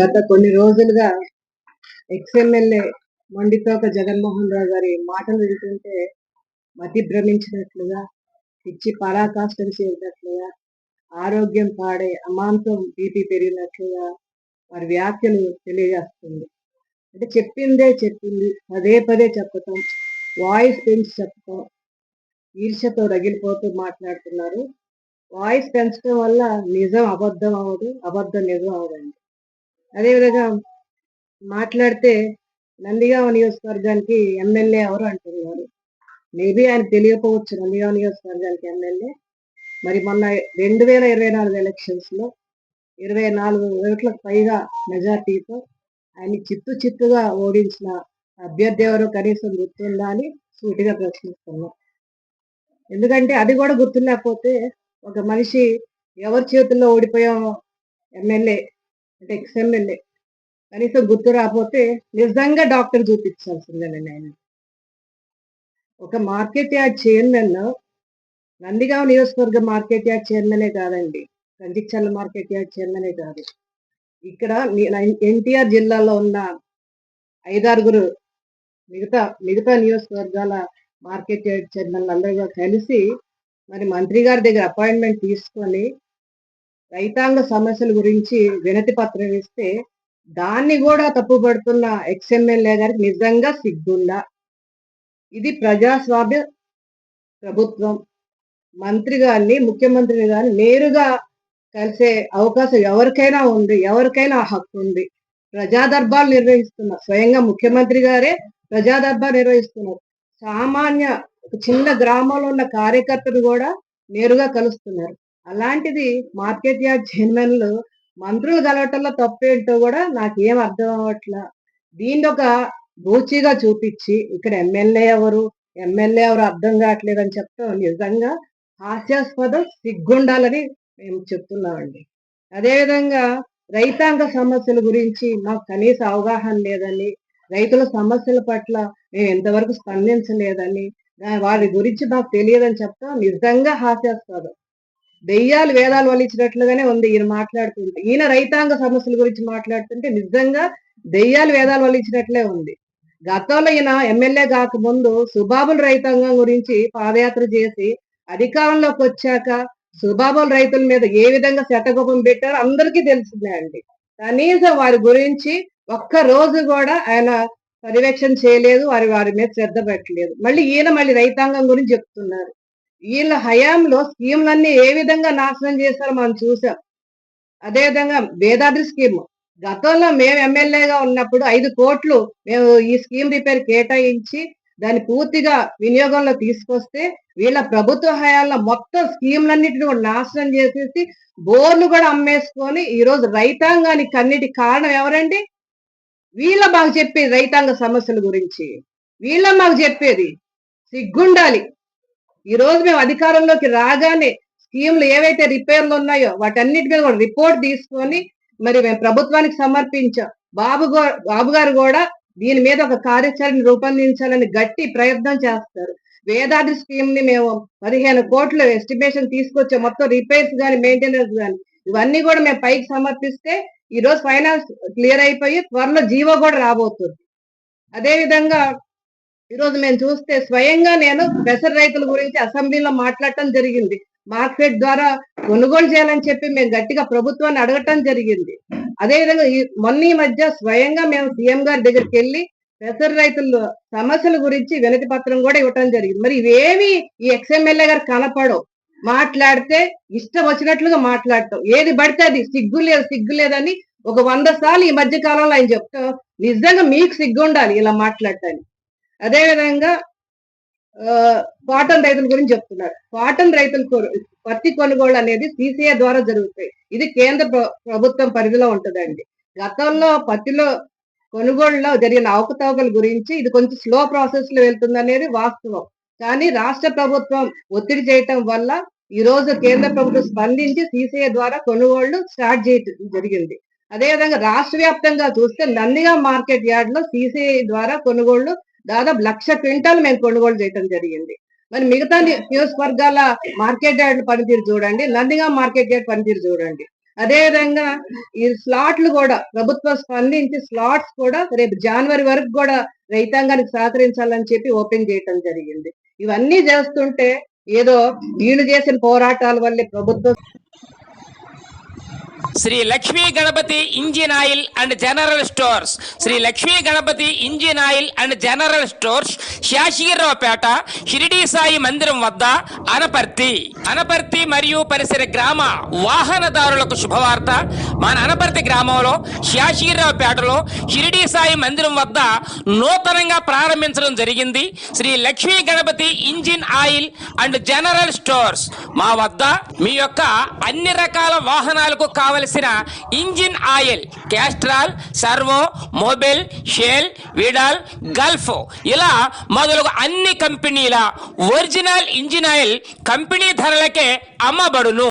గత కొన్ని రోజులుగా ఎక్స్ఎమ్మెల్యే మొండితోక జగన్మోహన్ రావు గారి మాటలు వింటుంటే మతి భ్రమించినట్లుగా పిచ్చి పరాకాష్టం చేసినట్లుగా ఆరోగ్యం పాడే అమాంతం బీపీ పెరిగినట్లుగా వారి వ్యాఖ్యలు తెలియజేస్తుంది. అంటే చెప్పిందే చెప్పింది పదే పదే చెప్పటం వాయిస్ పెంచి చెప్పటం ఈర్ష్యతో రగిలిపోతూ మాట్లాడుతున్నారు. వాయిస్ పెంచడం వల్ల నిజం అబద్ధం అవ్వదు అబద్ధం నిజం అవ్వదండి అదేవిధంగా మాట్లాడితే నందిగామ నియోజకవర్గానికి ఎమ్మెల్యే ఎవరు అంటున్నారు? మేబీ ఆయన తెలియకపోవచ్చు నందిగామ నియోజకవర్గానికి ఎమ్మెల్యే. మరి మొన్న రెండు వేల ఇరవై నాలుగు ఎలక్షన్స్లో ఇరవై నాలుగు ఓట్లకు పైగా మెజార్టీతో ఆయన చిత్తు చిత్తుగా ఓడించిన అభ్యర్థి ఎవరు కనీసం గుర్తుందా అని సూటిగా ప్రశ్నిస్తున్నాం ఎందుకంటే అది కూడా గుర్తు లేకపోతే ఒక మనిషి ఎవరి చేతుల్లో ఓడిపోయామో ఎమ్మెల్యే అంటే ఎక్స్ కనీసం గుర్తు రాకపోతే నిజంగా డాక్టర్ చూపించాల్సిందండి ఆయన. ఒక మార్కెట్ యార్డ్ చైర్మన్ నందిగాం నియోజకవర్గ మార్కెట్ యార్డ్ చైర్మనే కాదండి. కందిచల్ల మార్కెట్ యార్డ్ చైర్మనే కాదు. ఇక్కడ ఎన్టీఆర్ జిల్లాలో ఉన్న ఐదారుగురు మిగతా మిగతా నియోజకవర్గాల మార్కెట్ యార్డ్ చైర్మన్లు అందరూ కలిసి మరి మంత్రి గారి దగ్గర అపాయింట్మెంట్ తీసుకొని రైతాంగ సమస్యల గురించి వినతి పత్రం ఇస్తే దాన్ని కూడా తప్పుపడుతున్న ఎక్స్ఎమ్మెల్యే గారికి నిజంగా సిగ్గుందా? ఇది ప్రజాస్వామ్య ప్రభుత్వం. మంత్రి గారిని ముఖ్యమంత్రి గారిని నేరుగా కలిసే అవకాశం ఎవరికైనా ఉంది ఎవరికైనా హక్కు ఉంది. ప్రజా దర్బార్ నిర్వహిస్తున్న స్వయంగా ముఖ్యమంత్రి గారే ప్రజా దర్బార్ నిర్వహిస్తున్నారు. సామాన్య ఒక చిన్న గ్రామంలో ఉన్న కార్యకర్తలు కూడా నేరుగా కలుస్తున్నారు. అలాంటిది మార్కెట్ యార్డ్ చైర్మన్లు మంత్రులు కలవటంలో తప్పేంటో కూడా నాకేం అర్థం అవ్వట్లా. దీన్ని ఒక బూచిగా చూపించి ఇక్కడ ఎమ్మెల్యే ఎవరు ఎమ్మెల్యే ఎవరు అర్థం కావట్లేదు అని చెప్తాం నిజంగా హాస్యాస్పదం సిగ్గుండాలని మేము చెప్తున్నామండి అదేవిధంగా రైతాంగ సమస్యల గురించి మాకు కనీస అవగాహన లేదని రైతుల సమస్యల పట్ల మేము ఎంతవరకు స్పందించలేదని వారి గురించి మాకు తెలియదని చెప్తాం నిజంగా హాస్యాస్పదం. దెయ్యాలు వేదాలు వలిచినట్లుగానే ఉంది. ఈయన మాట్లాడుతుంటే ఈయన రైతాంగ సమస్యల గురించి మాట్లాడుతుంటే నిజంగా దెయ్యాలు వేదాలు వలిచినట్లే ఉంది. గతంలో ఈయన ఎమ్మెల్యే కాకముందు సుబాబుల రైతాంగం గురించి పాదయాత్ర చేసి అధికారంలోకి వచ్చాక సుబాబుల రైతుల మీద ఏ విధంగా శతగోపం పెట్టారో అందరికీ తెలిసిందే అండి. కనీసం వారి గురించి ఒక్క రోజు కూడా ఆయన పర్యవేక్షణ చేయలేదు. వారి వారి మీద శ్రద్ధ పెట్టలేదు. మళ్ళీ ఈయన మళ్ళీ రైతాంగం గురించి చెప్తున్నారు. వీళ్ళ హయాంలో స్కీమ్లన్నీ ఏ విధంగా నాశనం చేశారో మనం చూసాం అదేవిధంగా వేదాద్రి స్కీమ్. గతంలో మేము ఎమ్మెల్యేగా ఉన్నప్పుడు ఐదు కోట్లు మేము ఈ స్కీమ్ రిపేర్ కేటాయించి దాన్ని పూర్తిగా వినియోగంలో తీసుకొస్తే వీళ్ళ ప్రభుత్వ హయాల్లో మొత్తం స్కీమ్లన్నింటిని కూడా నాశనం చేసేసి బోర్లు కూడా అమ్మేసుకొని ఈ రోజు రైతాంగానికి అన్నిటి కారణం ఎవరండి? వీళ్ళ మాకు చెప్పేది రైతాంగ సమస్యల గురించి. వీళ్ళ మాకు చెప్పేది సిగ్గుండాలి. ఈ రోజు మేము అధికారంలోకి రాగానే స్కీమ్లు ఏవైతే రిపేర్లు ఉన్నాయో వాటన్నిటి మీద కూడా రిపోర్ట్ తీసుకొని మరి మేము ప్రభుత్వానికి సమర్పించాం. బాబు బాబు గారు కూడా దీని మీద ఒక కార్యాచరణ రూపొందించాలని గట్టి ప్రయత్నం చేస్తారు. వేదాద్రి స్కీమ్ని మేము పదిహేను కోట్లు ఎస్టిమేషన్ తీసుకొచ్చాం మొత్తం రిపేర్స్ కానీ మెయింటెనెన్స్ కానీ ఇవన్నీ కూడా మేము పైకి సమర్పిస్తే ఈ రోజు ఫైనాన్స్ క్లియర్ అయిపోయి త్వరలో జీవో కూడా రాబోతుంది. అదేవిధంగా ఈరోజు మేము చూస్తే స్వయంగా నేను పెసర రైతుల గురించి అసెంబ్లీలో మాట్లాడటం జరిగింది. మార్కెట్ ద్వారా కొనుగోలు చేయాలని చెప్పి మేము గట్టిగా ప్రభుత్వాన్ని అడగటం జరిగింది. అదేవిధంగా ఈ మొన్న ఈ మధ్య స్వయంగా మేము సీఎం గారి దగ్గరికి వెళ్ళి పెసర రైతుల సమస్యల గురించి వినతి పత్రం కూడా ఇవ్వటం జరిగింది. మరి ఇవేమి ఈ ఎక్స్ఎమ్మెల్యే గారు కనపడవు. మాట్లాడితే ఇష్టం వచ్చినట్లుగా మాట్లాడటం. ఏది పడితే అది సిగ్గు లేదు సిగ్గు లేదని ఒక వంద సార్లు ఈ మధ్య కాలంలో ఆయన చెప్తాం నిజంగా మీకు సిగ్గు ఉండాలి ఇలా మాట్లాడటానికి. అదేవిధంగా కాటన్ రైతుల గురించి చెప్తున్నారు. కాటన్ రైతుల పత్తి కొనుగోలు అనేది సిసిఐ ద్వారా జరుగుతాయి. ఇది కేంద్ర ప్రభుత్వం పరిధిలో ఉంటుందండి. గతంలో పత్తిలో కొనుగోలులో జరిగిన అవకతవకల గురించి ఇది కొంచెం స్లో ప్రాసెస్లో వెళ్తుంది అనేది వాస్తవం. కానీ రాష్ట్ర ప్రభుత్వం ఒత్తిడి చేయటం వల్ల ఈ రోజు కేంద్ర ప్రభుత్వం స్పందించి సిసిఐ ద్వారా కొనుగోళ్ళు స్టార్ట్ చేయటం జరిగింది. అదేవిధంగా రాష్ట్ర వ్యాప్తంగా చూస్తే నందిగా మార్కెట్ యార్డ్లో సిసిఐ ద్వారా కొనుగోళ్ళు దాదాపు లక్ష క్వింటాల్ మేము కొనుగోలు చేయడం జరిగింది. మరి మిగతా నియోజకవర్గాల మార్కెట్ యార్డ్ పనితీరు చూడండి నందిగా మార్కెట్ యార్డ్ పనితీరు చూడండి. అదేవిధంగా ఈ స్లాట్లు కూడా ప్రభుత్వం స్పందించి స్లాట్స్ కూడా రేపు జనవరి వరకు కూడా రైతాంగానికి సహకరించాలని చెప్పి ఓపెన్ చేయటం జరిగింది. ఇవన్నీ చేస్తుంటే ఏదో వీళ్ళు చేసిన పోరాటాల వల్లే ప్రభుత్వం Shri Lakshmi Ganapathi engine oil and general stores. Shri Lakshmi Ganapathi engine oil and general stores శాషీరావుపేట Shirdi Sai మందిరం వద్ద అనపర్తి. అనపర్తి మరియు పరిసర గ్రామ వాహనదారులకు శుభవార్త. మన అనపర్తి గ్రామంలో శాషీరావుపేటలో షిరిడి సాయి మందిరం వద్ద నూతనంగా ప్రారంభించడం జరిగింది. Shri Lakshmi Ganapathi engine oil and general stores. మా వద్ద మీ యొక్క అన్ని రకాల వాహనాలకు కావలసిన engine oil Castrol Servo Mobil Shell Veedol Gulf. ఇలా మొదలగు అన్ని కంపెనీల ఒరిజినల్ ఇంజిన్ ఆయిల్ కంపెనీ ధరలకే అమ్మబడును.